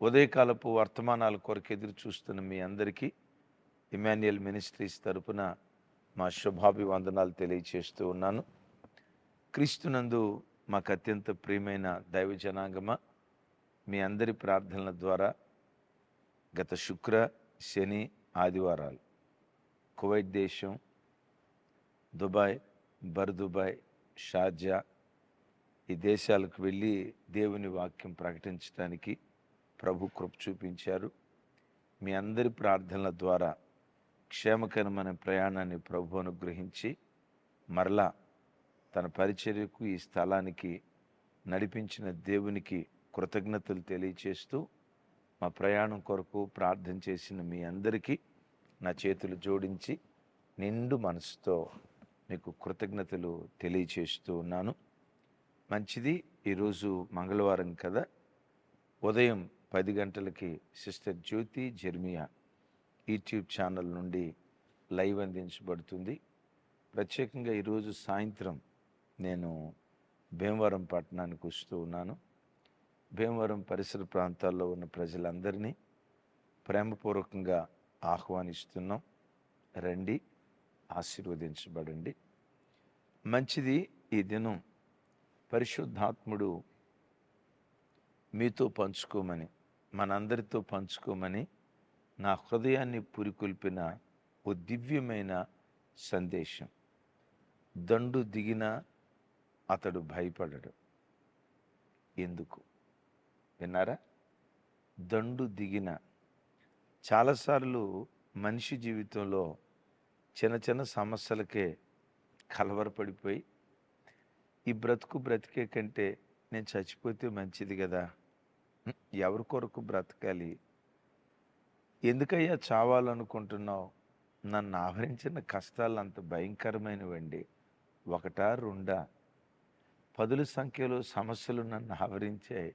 ఉదయకాలపు వర్తమానాల కొరకు ఎదురు చూస్తున్న మీ అందరికీ ఇమాన్యుయల్ మినిస్ట్రీస్ తరపున మా శుభాభివందనాలు తెలియచేస్తూ ఉన్నాను. క్రీస్తునందు మాకు అత్యంత ప్రియమైన దైవ జనాంగమ మీ అందరి ప్రార్థనల ద్వారా గత శుక్ర శని ఆదివారాలు కువైట్ దేశం దుబాయ్ బర్దుబాయ్ షార్జా ఈ దేశాలకు వెళ్ళి దేవుని వాక్యం ప్రకటించడానికి ప్రభు కృప చూపించారు. మీ అందరి ప్రార్థనల ద్వారా క్షేమకరమైన ప్రయాణాన్ని ప్రభు అనుగ్రహించి మరలా తన పరిచర్యకు ఈ స్థలానికి నడిపించిన దేవునికి కృతజ్ఞతలు తెలియచేస్తూ మా ప్రయాణం కొరకు ప్రార్థన చేసిన మీ అందరికీ నా చేతులు జోడించి నిండు మనసుతో మీకు కృతజ్ఞతలు తెలియచేస్తూ ఉన్నాను. మంచిది. ఈరోజు మంగళవారం కదా. ఉదయం పది గంటలకి sister Jyoti Jeremiah YouTube channel నుండి లైవ్ అందించబడుతుంది. ప్రత్యేకంగా ఈరోజు సాయంత్రం నేను భీమవరం పట్టణానికి వస్తూ ఉన్నాను. భీమవరం పరిసర ప్రాంతాల్లో ఉన్న ప్రజలందరినీ ప్రేమపూర్వకంగా ఆహ్వానిస్తున్నాం. రండి ఆశీర్వదించబడండి. మంచిది ఈ దినం. పరిశుద్ధాత్ముడు మీతో పంచుకోమని మనందరితో పంచుకోమని నా హృదయాన్ని పురికొల్పిన ఓ దివ్యమైన సందేశం. దండు దిగిన అతడు భయపడడు. ఎందుకు? విన్నారా? దండు దిగిన. చాలాసార్లు మనిషి జీవితంలో చిన్న చిన్న సమస్యలకే కలవరపడిపోయి ఈ బ్రతుకు బ్రతికే కంటే నేను చచ్చిపోతే మంచిది కదా? ఎవరి కొరకు బ్రతకాలి? ఎందుకయ్యా చావాలనుకుంటున్నావు? నన్ను ఆవరించిన కష్టాలు అంత భయంకరమైనవండి. ఒకటా రెండా? పదుల సంఖ్యలో సమస్యలు నన్ను ఆవరించాయి.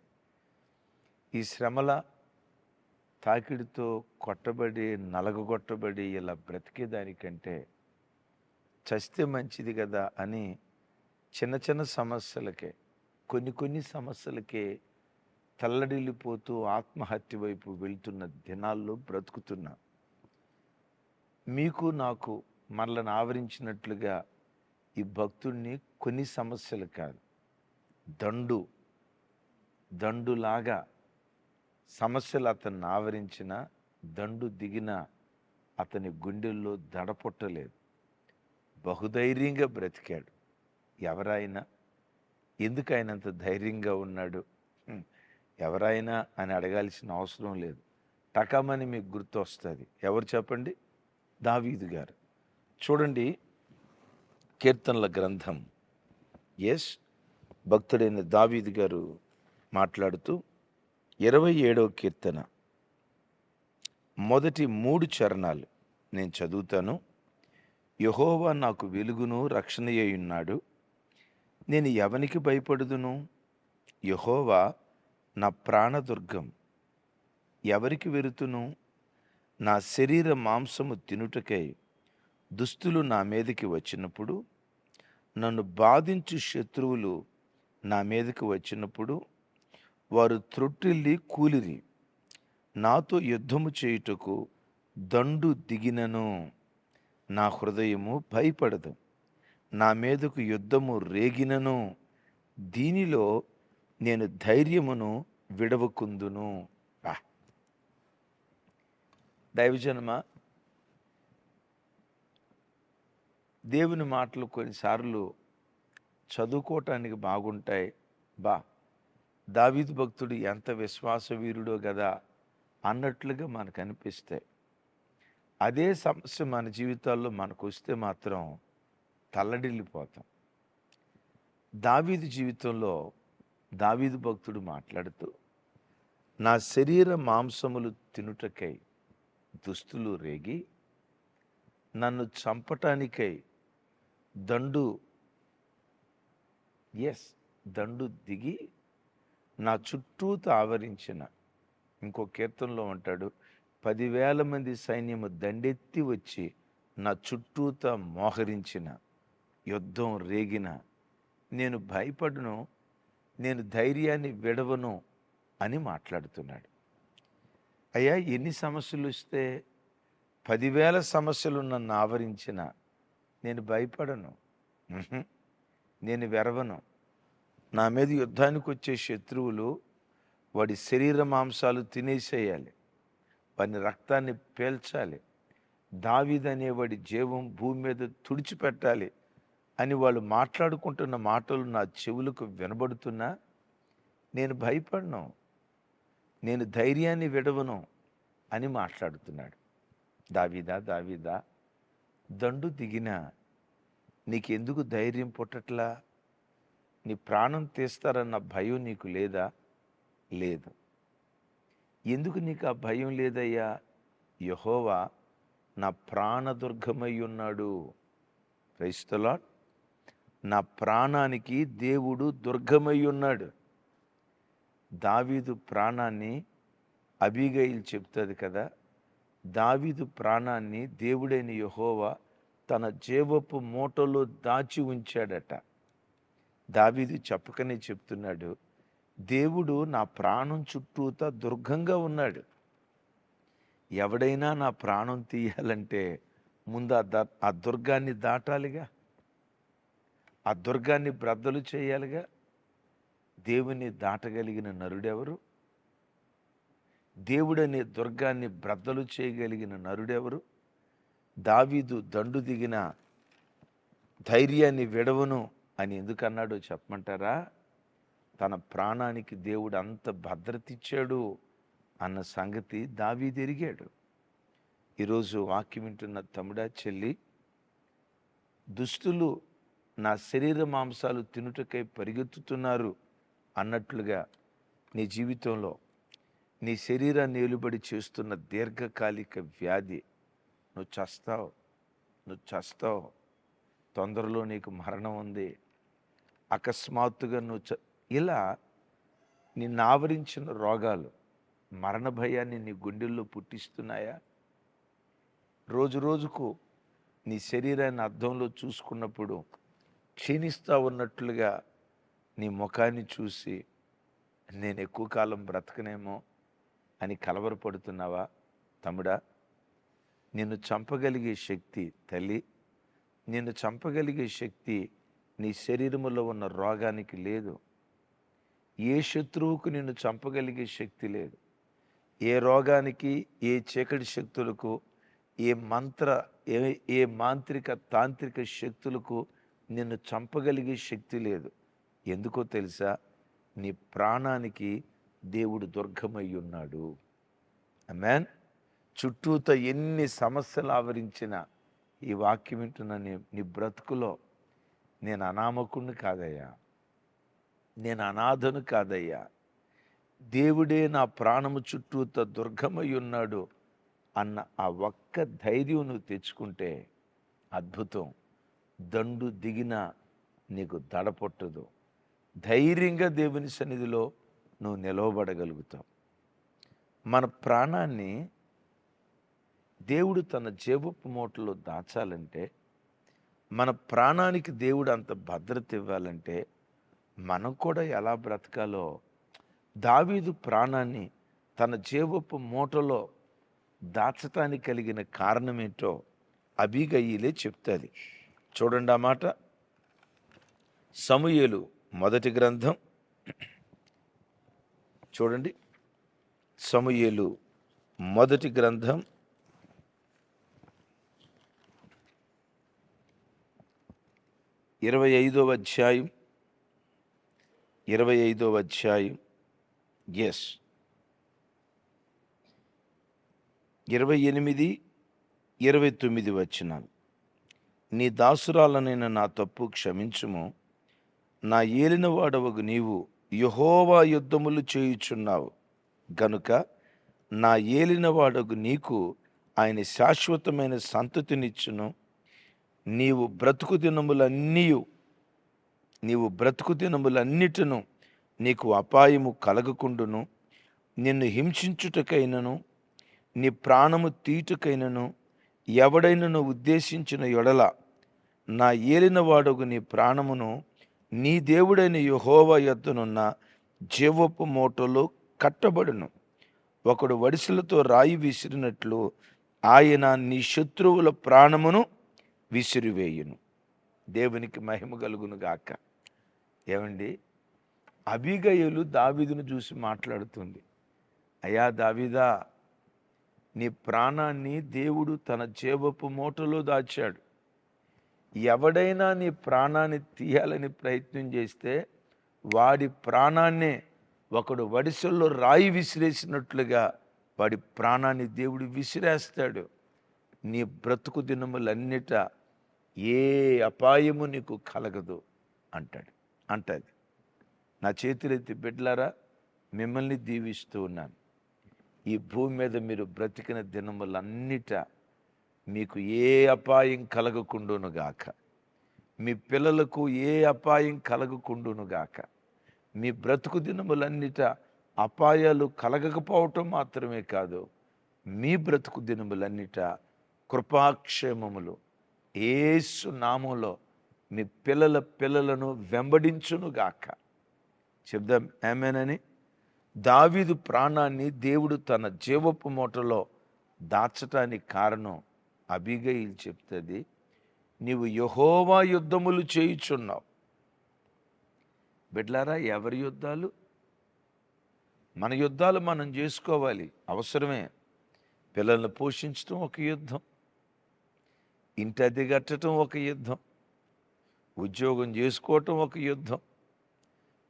ఈ శ్రమల తాకిడితో కొట్టబడి నలగగొట్టబడి ఇలా బ్రతికేదానికంటే చస్తే మంచిది కదా అని చిన్న చిన్న సమస్యలకే కొన్ని కొన్ని సమస్యలకే తల్లడిల్లిపోతూ ఆత్మహత్య వైపు వెళ్తున్న దినాల్లో బ్రతుకుతున్నా మీకు నాకు మనల్ని ఆవరించినట్లుగా ఈ భక్తుడిని కొన్ని సమస్యలు కాదు. దండు దండులాగా సమస్యలు అతన్ని ఆవరించిన దండు దిగిన అతని గుండెల్లో దడపొట్టలేదు. బహుధైర్యంగా బ్రతికాడు. ఎవరైనా ఎందుకు ఆయనంత ధైర్యంగా ఉన్నాడు? ఎవరైనా అని అడగాల్సిన అవసరం లేదు. టకామని మీకు గుర్తు వస్తుంది ఎవరు చెప్పండి? దావీదు గారు. చూడండి కీర్తనల గ్రంథం. ఎస్ భక్తుడైన దావీదు గారు మాట్లాడుతూ ఇరవై ఏడవ కీర్తన. మొదటి మూడు చరణాలు నేను చదువుతాను. యహోవా నాకు వెలుగును రక్షణయ్యున్నాడు నేను ఎవనికి భయపడుదును? యహోవా నా ప్రాణదుర్గం ఎవరికి వెరుతును? నా శరీర మాంసము తినుటకై దుస్తులు నా మీదకి వచ్చినప్పుడు నన్ను బాధించు శత్రువులు నా మీదకి వచ్చినప్పుడు వారు త్రొట్టిల్లి కూలిరి. నాతో యుద్ధము చేయుటకు దండు దిగినను. నా హృదయము భయపడదు. నా మీదకు యుద్ధము రేగినను. దీనిలో నేను ధైర్యమును విడవకుందును. దైవజనమా దేవుని మాటలు కొన్నిసార్లు చదువుకోవటానికి బాగుంటాయి. బా దావీదు భక్తుడు ఎంత విశ్వాస వీరుడో కదా అన్నట్లుగా మనకు అనిపిస్తాయి అదే సమస్య మన జీవితాల్లో మనకు వస్తే మాత్రం తల్లడిల్లిపోతాం. దావీదు జీవితంలో దావీదు భక్తుడు మాట్లాడుతూ నా శరీర మాంసములు తినుటకై దుస్తులు రేగి నన్ను చంపటానికై దండు ఎస్ దండు దిగి నా చుట్టూ ఆవరించిన. ఇంకో కీర్తనలో ఉంటాడు పదివేల మంది సైన్యము దండెత్తి వచ్చి నా చుట్టూత మోహరించిన యుద్ధం రేగిన. నేను భయపడను నేను ధైర్యాన్ని విడవను అని మాట్లాడుతున్నాడు. అయ్యా ఎన్ని సమస్యలు వస్తే పదివేల సమస్యలు నన్ను ఆవరించిన నేను భయపడను. నేను వెరవను. నా మీద యుద్ధానికి వచ్చే శత్రువులు వాడి శరీర మాంసాలు తినేసేయాలి. వాని రక్తాన్ని పేల్చాలి. దావీదనే వాడి జీవం భూమి మీద తుడిచిపెట్టాలి. అని వాళ్ళు మాట్లాడుకుంటున్న మాటలు నా చెవులకు వినబడుతున్నా నేను భయపడను. నేను ధైర్యాన్ని విడవను అని మాట్లాడుతున్నాడు. దావీదా దావీదా దండు దిగినా నీకెందుకు ధైర్యం పుట్టట్లా? నీ ప్రాణం తీస్తారన్న భయం నీకు లేదా? లేదు. ఎందుకు నీకు ఆ భయం లేదయ్యా? యహోవా నా ప్రాణదుర్గమై ఉన్నాడు. క్రైస్తలాట్ నా ప్రాణానికి దేవుడు దుర్గమై ఉన్నాడు దావీదు ప్రాణాన్ని అబిగైల్ చెప్తుంది కదా దావీదు ప్రాణాన్ని దేవుడైన యహోవా తన జేవపు మూటలో దాచి ఉంచాడట. దావీదు చెప్పకనే చెప్తున్నాడు దేవుడు నా ప్రాణం చుట్టూతా దుర్గంగా ఉన్నాడు. ఎవడైనా నా ప్రాణం తీయాలంటే ముందు ద- ఆ దుర్గాన్ని దాటాలిగా. ఆ దుర్గాన్ని బ్రద్దలు చేయాలిగా. దేవుని దాటగలిగిన నరుడెవరు? దేవుడనే దుర్గాన్ని బ్రద్దలు చేయగలిగిన నరుడెవరు? దావీదు దండు దిగిన ధైర్యాన్ని విడవను అని ఎందుకన్నాడో చెప్పమంటారా? తన ప్రాణానికి దేవుడు అంత భద్రత ఇచ్చాడు అన్న సంగతి దావీదు ఎరిగాడు. ఈరోజు వాక్యం వింటున్న తమ్ముడా చెల్లి దుస్తులు నా శరీర మాంసాలు తినుటకై పరిగెత్తుతున్నారు అన్నట్లుగా నీ జీవితంలో నీ శరీరాన్ని ఏలుబడి చేస్తున్న దీర్ఘకాలిక వ్యాధి. నువ్వు చస్తావు నువ్వు చస్తావు. తొందరలో నీకు మరణం ఉంది. అకస్మాత్తుగా నువ్వు చ ఇలా నిన్ను ఆవరించిన రోగాలు మరణ భయాన్ని నీ గుండెల్లో పుట్టిస్తున్నాయా? రోజు రోజుకు నీ శరీరాన్ని అర్థంలో చూసుకున్నప్పుడు క్షీణిస్తూ ఉన్నట్లుగా నీ ముఖాన్ని చూసి నేను ఎక్కువ కాలం బ్రతకనేమో అని కలవరపడుతున్నావా తమ్ముడా? నిన్ను చంపగలిగే శక్తి తల్లి నిన్ను చంపగలిగే శక్తి నీ శరీరములో ఉన్న రోగానికి లేదు. ఏ శత్రువుకు నిన్ను చంపగలిగే శక్తి లేదు. ఏ రోగానికి ఏ చీకటి శక్తులకు ఏ మంత్ర ఏ ఏ మాంత్రిక తాంత్రిక శక్తులకు నిన్ను చంపగలిగే శక్తి లేదు. ఎందుకో తెలుసా? నీ ప్రాణానికి దేవుడు దుర్గమై ఉన్నాడు. మ్యాన్ చుట్టూత ఎన్ని సమస్యలు ఆవరించిన ఈ వాక్యం వింటున్న నీ నీ బ్రతుకులో నేను అనామకుణ్ణి కాదయ్యా. నేను అనాథను కాదయ్యా. దేవుడే నా ప్రాణము చుట్టూత దుర్గమై ఉన్నాడు అన్న ఆ ఒక్క ధైర్యం నువ్వు తెచ్చుకుంటే అద్భుతం. దండు దిగిన నీకు దడపొట్టదు ధైర్యంగా దేవుని సన్నిధిలో నువ్వు నిలవబడగలుగుతావు. మన ప్రాణాన్ని దేవుడు తన జేబుపు మూటలో దాచాలంటే మన ప్రాణానికి దేవుడు అంత భద్రత ఇవ్వాలంటే మనం కూడా ఎలా బ్రతకాలో దావీదు ప్రాణాన్ని తన జేబుపు మూటలో దాచటానికి కలిగిన కారణమేంటో అభిగయ్యలే చెప్తుంది. చూడండి ఆ మాట. సమూయేలు మొదటి గ్రంథం. చూడండి. సమూయేలు మొదటి గ్రంథం. ఇరవై ఐదవ అధ్యాయం. ఇరవై ఐదవ అధ్యాయం. ఎస్ ఇరవై ఎనిమిది ఇరవై తొమ్మిది వచ్చినాను నీ దాసురాలనైన నా తప్పు క్షమించుము. నా ఏలినవాడవగు నీవు యహోవా యుద్ధములు చేయుచున్నావు. గనుక నా ఏలినవాడగు నీకు ఆయన శాశ్వతమైన సంతతినిచ్చును. నీవు బ్రతుకు దినములన్నీ నీవు బ్రతుకు దినములన్నిటిను నీకు అపాయము కలగకుండును. నిన్ను హింసించుటకైనను నీ ప్రాణము తీటుకైనను ఎవడైనను ఉద్దేశించిన ఎడల నా ఏలినవాడుగు నీ ప్రాణమును నీ దేవుడైన యుహోవ ఎద్దునున్న జీవపు మూటలో కట్టబడును. ఒకడు వడిసెలతో రాయి విసిరినట్లు ఆయన నీ శత్రువుల ప్రాణమును విసిరివేయును. దేవునికి మహిమ కలుగును గాక. ఏమండి? అబిగయులు దావీదును చూసి మాట్లాడుతుంది. అయా దావీదా నీ ప్రాణాన్ని దేవుడు తన చేబపు మూటలో దాచాడు. ఎవడైనా నీ ప్రాణాన్ని తీయాలని ప్రయత్నం చేస్తే వాడి ప్రాణాన్నే ఒకడు వడిసెల్లో రాయి విసిరేసినట్లుగా వాడి ప్రాణాన్ని దేవుడు విసిరేస్తాడు. నీ బ్రతుకు దినములన్నిట ఏ అపాయము నీకు కలగదు అంటాడు. అంటది. నా చేతులెత్తి బిడ్డలారా మిమ్మల్ని దీవిస్తూ ఉన్నాను. ఈ భూమి మీద మీరు బ్రతికిన దినములన్నిట మీకు ఏ అపాయం కలగకుండును గాక. మీ పిల్లలకు ఏ అపాయం కలగకుండును గాక. మీ బ్రతుకు దినములన్నిట అపాయాలు కలగకపోవటం మాత్రమే కాదు మీ బ్రతుకు దినములన్నిట కృపాక్షేమములు. ఏసు నామంలో మీ పిల్లల పిల్లలను వెంబడించును గాక. చెప్దాం ఏమేనని దావీదు ప్రాణాన్ని దేవుడు తన జీవపు మూటలో దాచటానికి కారణం అబిగయిల్ చెప్తుంది నీవు యహోవా యుద్ధములు చేయుచున్నావు. బిడ్లారా ఎవరి యుద్ధాలు? మన యుద్ధాలు మనం చేసుకోవాలి అవసరమే. పిల్లల్ని పోషించడం ఒక యుద్ధం ఇంటి అది కట్టడం ఒక యుద్ధం ఉద్యోగం చేసుకోవటం ఒక యుద్ధం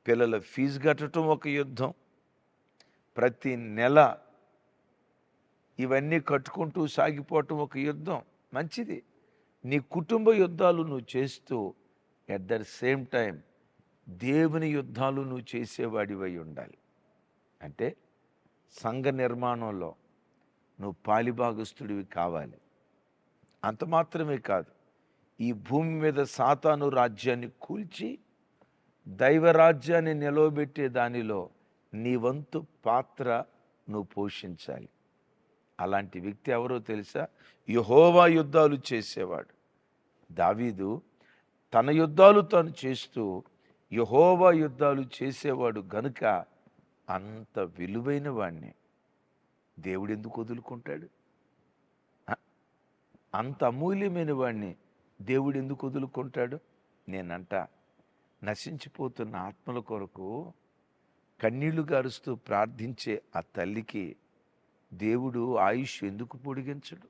పిల్లల ఫీజు కట్టడం ఒక యుద్ధం ప్రతి నెల ఇవన్నీ కట్టుకుంటూ సాగిపోవటం ఒక యుద్ధం. మంచిది. నీ కుటుంబ యుద్ధాలు నువ్వు చేస్తూ ఎట్ ద సేమ్ టైం దేవుని యుద్ధాలు నువ్వు చేసేవాడివై ఉండాలి. అంటే సంఘ నిర్మాణంలో నువ్వు పాలిభాగస్తుడివి కావాలి. అంత మాత్రమే కాదు. ఈ భూమి మీద సాతాను రాజ్యాన్ని కూల్చి దైవరాజ్యాన్ని నిలవబెట్టే దానిలో నీ వంతు పాత్ర నువ్వు పోషించాలి. అలాంటి వ్యక్తి ఎవరో తెలుసా? యహోవా యుద్ధాలు చేసేవాడు. దావీదు తన యుద్ధాలు తాను చేస్తూ యహోవా యుద్ధాలు చేసేవాడు గనుక అంత విలువైన వాణ్ణి. దేవుడు ఎందుకు వదులుకుంటాడు? అంత అమూల్యమైన వాణ్ణి దేవుడు ఎందుకు వదులుకుంటాడు? నేనంట నశించిపోతున్న ఆత్మల కొరకు కన్నీళ్ళు గారుస్తూ ప్రార్థించే ఆ తల్లికి దేవుడు ఆయుష్ ఎందుకు పొడిగించడు?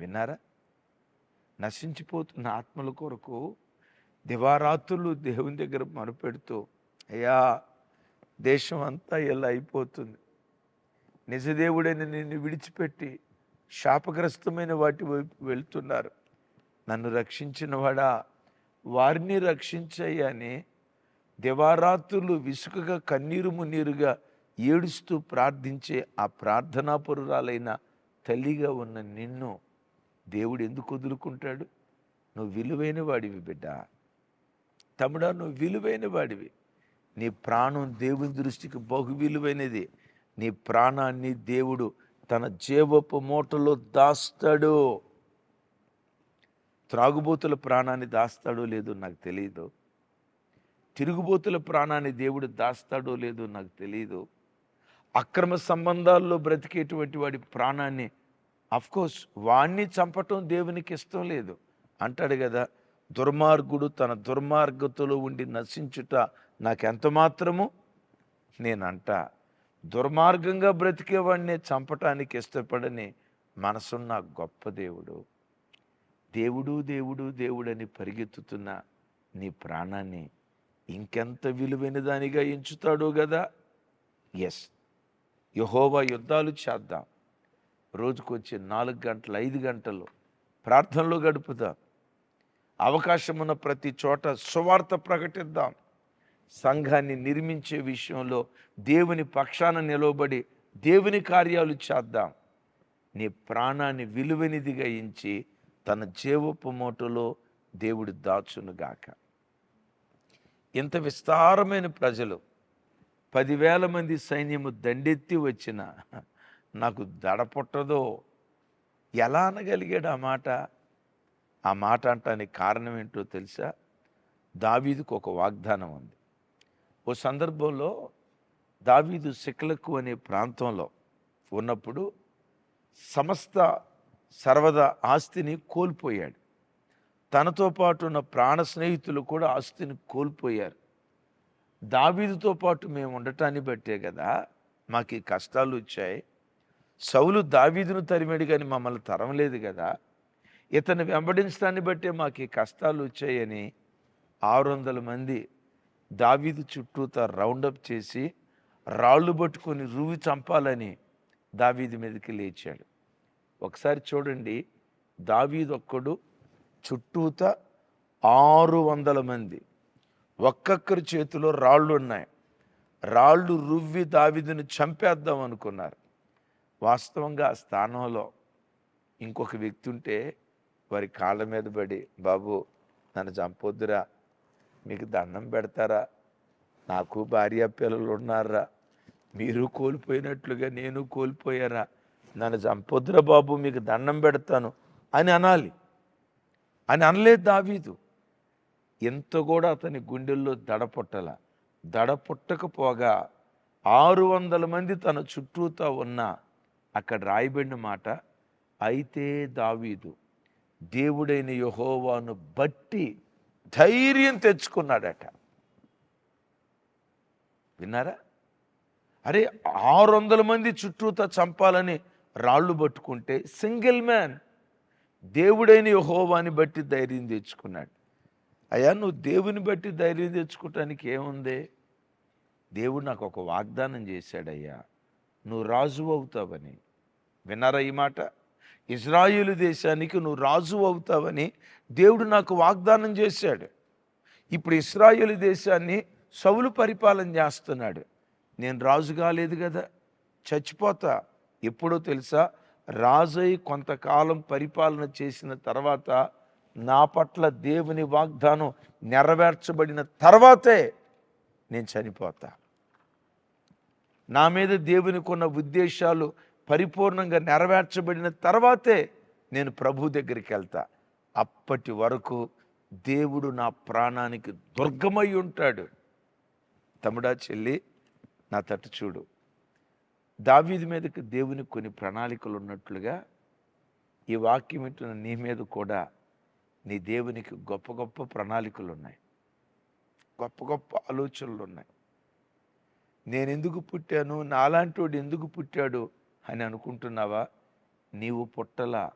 విన్నారా? నశించిపోతున్న ఆత్మల కొరకు దివారాత్రులు దేవుని దగ్గర మొరపెడుతూ అయ్యా దేశం అంతా ఇలా అయిపోతుంది. నిజదేవుడైన నిన్ను విడిచిపెట్టి శాపగ్రస్తమైన వాటి వైపు వెళ్తున్నారు. నన్ను రక్షించిన వాడా వారిని రక్షించయ్యని దివారాత్రులు విసుకగా కన్నీరు మున్నీరుగా ఏడుస్తూ ప్రార్థించే ఆ ప్రార్థనాపరురాలైన తల్లిగా ఉన్న నిన్ను దేవుడు ఎందుకు వదులుకుంటాడు? నువ్వు విలువైన వాడివి బిడ్డ. తమ్ముడా నువ్వు విలువైన వాడివి. నీ ప్రాణం దేవుని దృష్టికి బహు విలువైనది. నీ ప్రాణాన్ని దేవుడు తన జీవపు మూటలో దాస్తాడు. త్రాగుబోతుల ప్రాణాన్ని దాస్తాడో లేదో నాకు తెలియదు తిరుగుబోతుల ప్రాణాన్ని దేవుడు దాస్తాడో లేదో నాకు తెలియదు అక్రమ సంబంధాల్లో బ్రతికేటువంటి వాడి ప్రాణాన్ని అఫ్కోర్స్ వాణ్ణి చంపటం దేవునికి ఇష్టం లేదు. అంటాడు కదా దుర్మార్గుడు తన దుర్మార్గతలో ఉండి నశించుట నాకెంత మాత్రము? నేనంట దుర్మార్గంగా బ్రతికేవాడిని చంపటానికి ఇష్టపడని మనసున్న గొప్ప దేవుడు. దేవుడు దేవుడు దేవుడని పరిగెత్తుతున్న నీ ప్రాణాన్ని ఇంకెంత విలువైన దానిగా ఎంచుతాడో కదా ఎస్ యహోవా యుద్ధాలు చేద్దాం. రోజుకొచ్చి నాలుగు గంటలు ఐదు గంటలు ప్రార్థనలో గడుపుదాం. అవకాశం ఉన్న ప్రతి చోట సువార్త ప్రకటిద్దాం. సంఘాన్ని నిర్మించే విషయంలో దేవుని పక్షాన నిలవబడి దేవుని కార్యాలు చేద్దాం. నీ ప్రాణాన్ని విలువనిదిగా ఎంచి తన జీవపు మూటలో దేవుడు దాచునుగాక. ఇంత విస్తారమైన ప్రజలు పదివేల మంది సైన్యము దండెత్తి వచ్చిన నాకు దడ పుట్టదో ఎలా అనగలిగాడు ఆ మాట? ఆ మాట అంటానికి కారణం ఏంటో తెలుసా? దావీదుకు ఒక వాగ్దానం ఉంది. ఓ సందర్భంలో దావీదు సిక్లకు అనే ప్రాంతంలో ఉన్నప్పుడు సమస్త సర్వద ఆస్తిని కోల్పోయాడు. తనతో పాటు ఉన్న ప్రాణ స్నేహితులు కూడా ఆస్తిని కోల్పోయారు. దావీదుతో పాటు మేము ఉండటాన్ని బట్టే కదా మాకు ఈ కష్టాలు వచ్చాయి. సౌలు దావీదును తరిమాడు కానీ మమ్మల్ని తరమలేదు కదా. ఇతను వెంబడించడాన్ని బట్టే మాకు ఈ కష్టాలు వచ్చాయని ఆరు వందల మంది దావీదు చుట్టూతా రౌండప్ చేసి రాళ్ళు పట్టుకొని రువి చంపాలని దావీదు మీదకి లేచాడు. ఒకసారి చూడండి దావీదు ఒక్కడు చుట్టూత ఆరు వందల మంది. ఒక్కొక్కరి చేతిలో రాళ్ళు ఉన్నాయి. రాళ్ళు రువ్వి దావిదిని చంపేద్దాం అనుకున్నారు. వాస్తవంగా ఆ స్థానంలో ఇంకొక వ్యక్తి ఉంటే వారి కాళ్ళ మీద పడి బాబు నన్ను చంపొద్దురా. మీకు దండం పెడతారా? నాకు భార్య పిల్లలు ఉన్నారా? మీరు కోల్పోయినట్లుగా నేను కోల్పోయారా నన్ను చంపొద్దురా బాబు మీకు దండం పెడతాను అని అనాలి. అని అనలేదు దావీదు. ఎంత కూడా అతని గుండెల్లో దడ పుట్టల దడ పుట్టకపోగా ఆరు వందల మంది తన చుట్టూతో ఉన్న అక్కడ రాయబడిన మాట అయితే దావీదు దేవుడైన యహోవాను బట్టి ధైర్యం తెచ్చుకున్నాడట. విన్నారా? అరే ఆరు వందల మంది చుట్టూతో చంపాలని రాళ్ళు పట్టుకుంటే సింగిల్ మ్యాన్ దేవుడైన యహోవాని బట్టి ధైర్యం తెచ్చుకున్నాడు. అయ్యా నువ్వు దేవుని బట్టి ధైర్యం తెచ్చుకోవటానికి ఏముంది? దేవుడు నాకు ఒక వాగ్దానం చేశాడయ్యా. నువ్వు రాజు అవుతావని. విన్నారా ఈ మాట? ఇజ్రాయేలు దేశానికి నువ్వు రాజు అవుతావని దేవుడు నాకు వాగ్దానం చేశాడు. ఇప్పుడు ఇస్రాయేలు దేశాన్ని సౌలు పరిపాలన చేస్తున్నాడు. నేను రాజు కాలేదు కదా? చచ్చిపోతా. ఎప్పుడో తెలుసా? రాజై కొంతకాలం పరిపాలన చేసిన తర్వాత నా పట్ల దేవుని వాగ్దానం నెరవేర్చబడిన తర్వాతే నేను చనిపోతా. నా మీద దేవునికి ఉన్న ఉద్దేశాలు పరిపూర్ణంగా నెరవేర్చబడిన తర్వాతే నేను ప్రభు దగ్గరికి వెళ్తా. అప్పటి వరకు దేవుడు నా ప్రాణానికి దుర్గమై ఉంటాడు. తమ్ముడా చెల్లి నా తట్టు చూడు. దావీది మీదకి దేవునికి కొన్ని ప్రణాళికలు ఉన్నట్లుగా ఈ వాక్యం వింటున్న నీ మీద కూడా నీ దేవునికి గొప్ప గొప్ప ప్రణాళికలు ఉన్నాయి. గొప్ప గొప్ప ఆలోచనలు ఉన్నాయి. నేను ఎందుకు పుట్టాను? నాలాంటోడు ఎందుకు పుట్టాడు అని అనుకుంటున్నావా? నీవు పుట్టల?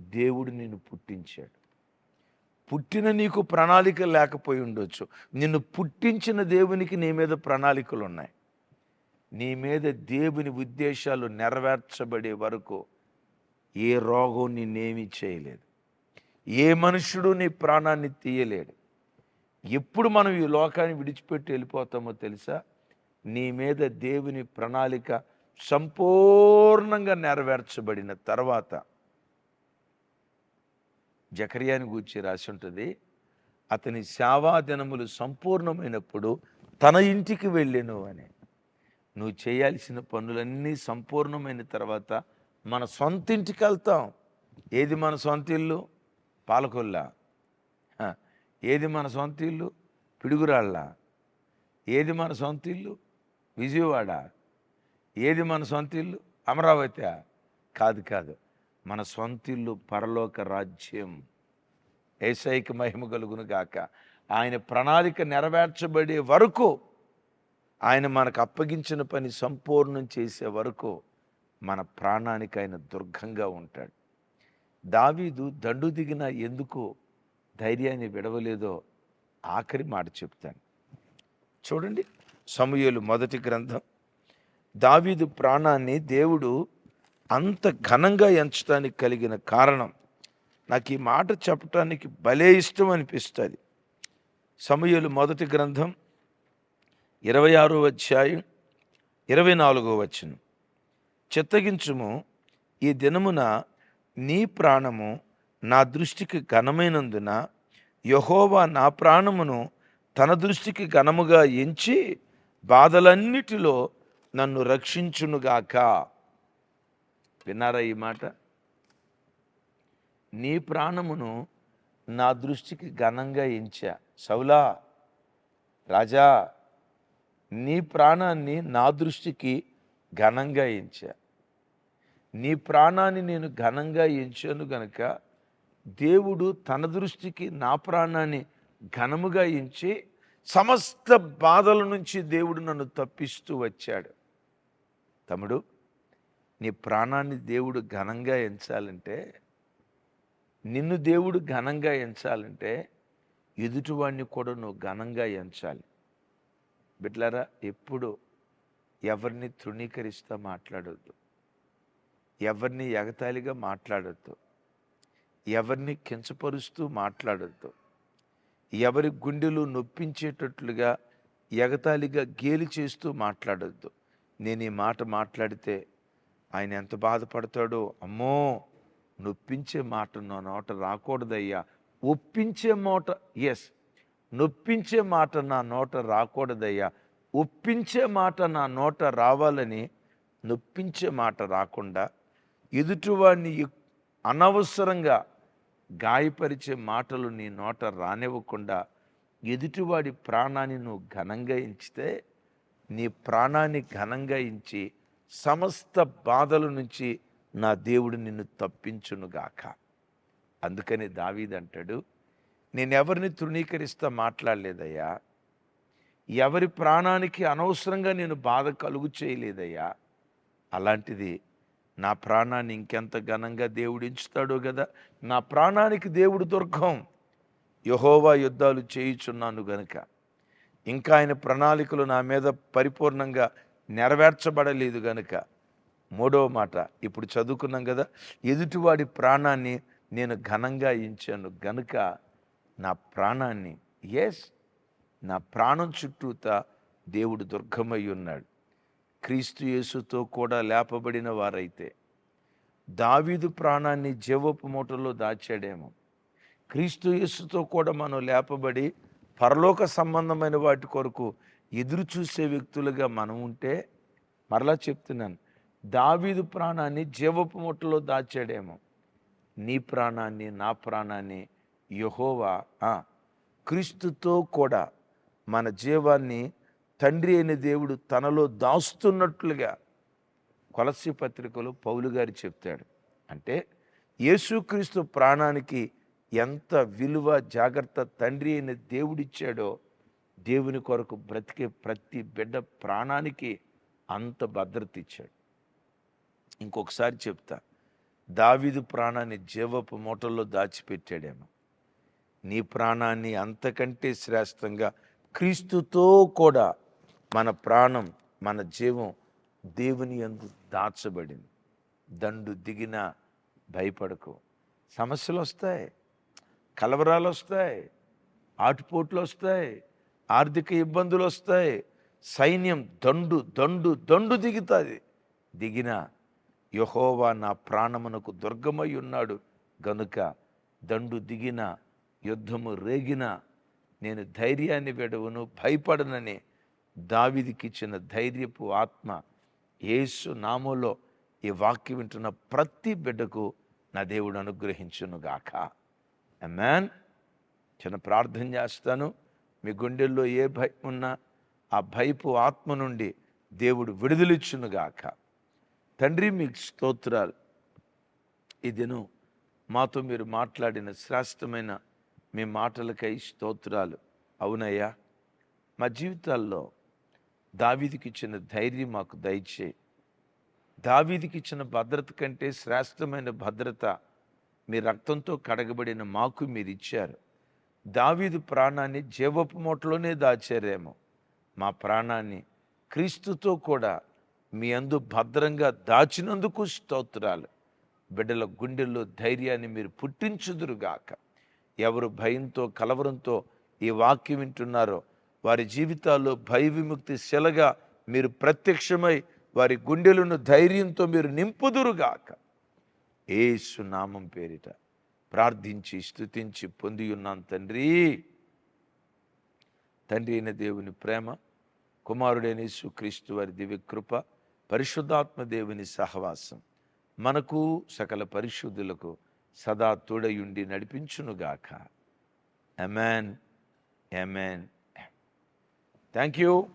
దేవుడు నిన్ను పుట్టించాడు. పుట్టిన నీకు ప్రణాళిక లేకపోయి ఉండొచ్చు. నిన్ను పుట్టించిన దేవునికి నీ మీద ప్రణాళికలు ఉన్నాయి. నీ మీద దేవుని ఉద్దేశాలు నెరవేర్చబడే వరకు ఏ రోగం నిన్నేమీ చేయలేదు. ఏ మనుషుడు నీ ప్రాణాన్ని తీయలేడు. ఎప్పుడు మనం ఈ లోకాన్ని విడిచిపెట్టి వెళ్ళిపోతామో తెలుసా? నీ మీద దేవుని ప్రణాళిక సంపూర్ణంగా నెరవేర్చబడిన తర్వాత జకర్యాని గూర్చి రాసి ఉంటుంది అతని సేవా దినములు సంపూర్ణమైనప్పుడు తన ఇంటికి వెళ్ళాను అని. నువ్వు చేయాల్సిన పనులన్నీ సంపూర్ణమైన తర్వాత మన సొంత ఇంటికి వెళ్తాం. ఏది మన సొంత ఇల్లు? పాలకొల్ల. ఏది మన సొంత ఇల్లు? పిడుగురాళ్ళ. ఏది మన సొంత ఇల్లు? విజయవాడ. ఏది మన సొంత ఇల్లు? అమరావతి. కాదు కాదు. మన సొంత ఇల్లు పరలోక రాజ్యం. ఏసైకి మహిమ కలుగును గాక. ఆయన ప్రణాళిక నెరవేర్చబడే వరకు ఆయన మనకు అప్పగించిన పని సంపూర్ణం చేసే వరకు మన ప్రాణానికి ఆయన దుర్గంగా ఉంటాడు. దావీదు దండు దిగిన ఎందుకు ధైర్యాన్ని విడవలేదో ఆఖరి మాట చెప్తాను. చూడండి సమూయేలు మొదటి గ్రంథం. దావీదు ప్రాణాన్ని దేవుడు అంత ఘనంగా ఎంచడానికి కలిగిన కారణం నాకు ఈ మాట చెప్పటానికి భలే ఇష్టం అనిపిస్తుంది. సమూయేలు మొదటి గ్రంథం ఇరవై ఆరో అధ్యాయం ఇరవై నాలుగో వచనం. చిత్తగించుము. ఈ దినమున నీ ప్రాణము నా దృష్టికి ఘనమైనందున యహోవా నా ప్రాణమును తన దృష్టికి ఘనముగా ఎంచి బాధలన్నిటిలో నన్ను రక్షించునుగాక. విన్నారా ఈ మాట? నీ ప్రాణమును నా దృష్టికి ఘనంగా ఎంచా. సౌలా రాజా నీ ప్రాణాన్ని నా దృష్టికి ఘనంగా ఎంచా. నీ ప్రాణాన్ని నేను ఘనంగా ఎంచాను గనక దేవుడు తన దృష్టికి నా ప్రాణాన్ని ఘనముగా ఎంచి సమస్త బాధల నుంచి దేవుడు నన్ను తప్పిస్తూ వచ్చాడు. తమ్ముడు నీ ప్రాణాన్ని దేవుడు ఘనంగా ఎంచాలంటే నిన్ను దేవుడు ఘనంగా ఎంచాలంటే ఎదుటివాడిని కూడా నువ్వు ఘనంగా ఎంచాలి. బిడ్లారా ఎప్పుడు ఎవరిని తృణీకరిస్తా మాట్లాడొద్దు. ఎవరిని ఎగతాళిగా మాట్లాడొద్దు. ఎవరిని కించపరుస్తూ మాట్లాడొద్దు. ఎవరి గుండెలు నొప్పించేటట్లుగా ఎగతాళిగా గేలి చేస్తూ మాట్లాడొద్దు. నేను ఈ మాట మాట్లాడితే ఆయన ఎంత బాధపడతాడో అమ్మో! నొప్పించే మాట నా నోట రాకూడదయ్యా. ఒప్పించే మాట ఎస్ నొప్పించే మాట నా నోట రాకూడదయ్యా. ఒప్పించే మాట నా నోట రావాలని నొప్పించే మాట రాకుండా ఎదుటివాడిని అనవసరంగా గాయపరిచే మాటలు నీ నోట రానివ్వకుండా ఎదుటివాడి ప్రాణాన్ని నువ్వు ఘనంగా ఎంచితే నీ ప్రాణాన్ని ఘనంగా ఎంచి సమస్త బాధల నుంచి నా దేవుడు నిన్ను తప్పించునుగాక. అందుకని దావీదంటాడు నేను ఎవరిని తృణీకరిస్తా మాట్లాడలేదయ్యా. ఎవరి ప్రాణానికి అనవసరంగా నేను బాధ కలుగు చేయలేదయ్యా. అలాంటిది నా ప్రాణాన్ని ఇంకెంత ఘనంగా దేవుడు ఎంచుతాడో కదా నా ప్రాణానికి దేవుడు దుర్గం యహోవా యుద్ధాలు చేయుచున్నాను గనుక. ఇంకా ఆయన ప్రణాళికలు నా మీద పరిపూర్ణంగా నెరవేర్చబడలేదు గనుక. మూడవ మాట ఇప్పుడు చదువుకున్నాం కదా ఎదుటివాడి ప్రాణాన్ని నేను ఘనంగా ఎంచాను గనుక నా ప్రాణాన్ని ఎస్ నా ప్రాణం చుట్టూత దేవుడు దుర్గమై ఉన్నాడు. క్రీస్తు యేసుతో కూడా లేపబడిన వారైతే దావీదు ప్రాణాన్ని జీవపు మూటలో దాచాడేమో. క్రీస్తు యేసుతో కూడా మనం లేపబడి పరలోక సంబంధమైన వాటి కొరకు ఎదురు చూసే వ్యక్తులుగా మనం ఉంటే మరలా చెప్తున్నాను దావీదు ప్రాణాన్ని జీవపు మూటలో దాచాడేమో. నీ ప్రాణాన్ని నా ప్రాణాన్ని యహోవా క్రీస్తుతో కూడా మన జీవాన్ని తండ్రి అయిన దేవుడు తనలో దాస్తున్నట్లుగా కొలసి పత్రికలో పౌలు గారు చెప్తాడు. అంటే యేసుక్రీస్తు ప్రాణానికి ఎంత విలువ జాగ్రత్త తండ్రి అయిన దేవుడిచ్చాడో దేవుని కొరకు బ్రతికే ప్రతి బిడ్డ ప్రాణానికి అంత భద్రత ఇచ్చాడు ఇంకొకసారి చెప్తా దావీదు ప్రాణాన్ని జీవపు మూటల్లో దాచిపెట్టాడేమో. నీ ప్రాణాన్ని అంతకంటే శ్రేష్టంగా క్రీస్తుతో కూడా మన ప్రాణం మన జీవం దేవుని యందు దాచబడింది. దండు దిగిన భయపడకు. సమస్యలు వస్తాయి కలవరాలు వస్తాయి ఆటుపోట్లు వస్తాయి ఆర్థిక ఇబ్బందులు వస్తాయి సైన్యం దండు దండు దండు దిగుతుంది. దిగిన యహోవా నా ప్రాణమునకు దుర్గమై ఉన్నాడు. గనుక దండు దిగిన యుద్ధము రేగిన నేను ధైర్యాన్ని విడవను భయపడనని దావిదికిచ్చిన ధైర్యపు ఆత్మ యేసు నామంలో ఈ వాక్యం వింటున్న ప్రతి బిడ్డకు నా దేవుడు అనుగ్రహించునుగాక మ్యాన్ చిన్న ప్రార్థన చేస్తాను. మీ గుండెల్లో ఏ భయం ఉన్నా ఆ భయపు ఆత్మ నుండి దేవుడు విడుదలిచ్చునుగాక తండ్రి మీకు స్తోత్రాలు. ఈ దినం మాతో మీరు మాట్లాడిన శ్రేష్టమైన మీ మాటలకై స్తోత్రాలు. అవునయ్యా మా జీవితాల్లో దావీదికి ఇచ్చిన ధైర్యం మాకు దయచేయి దావీదికి ఇచ్చిన భద్రత కంటే శ్రేష్టమైన భద్రత మీ రక్తంతో కడగబడిన మాకు మీరు ఇచ్చారు దావీదు ప్రాణాన్ని జీవపు మూటలోనే దాచారేమో. మా ప్రాణాన్ని క్రీస్తుతో కూడా మీ అందు భద్రంగా దాచినందుకు స్తోత్రాలు. బిడ్డల గుండెల్లో ధైర్యాన్ని మీరు పుట్టించుదురుగాక. ఎవరు భయంతో కలవరంతో ఈ వాక్యం వింటున్నారో వారి జీవితాల్లో భయ విముక్తి శిలగా మీరు ప్రత్యక్షమై వారి గుండెలను ధైర్యంతో మీరు నింపుదురుగాక. ఏసు నామం పేరిట ప్రార్థించి స్తుతించి పొంది ఉన్నాం తండ్రి. తండ్రి అయిన దేవుని ప్రేమ కుమారుడైన యేసుక్రీస్తు వారి దివ్య కృప పరిశుద్ధాత్మ దేవుని సహవాసం మనకు సకల పరిశుద్ధులకు సదా తోడయుండి నడిపించునుగాక. Amen amen thank you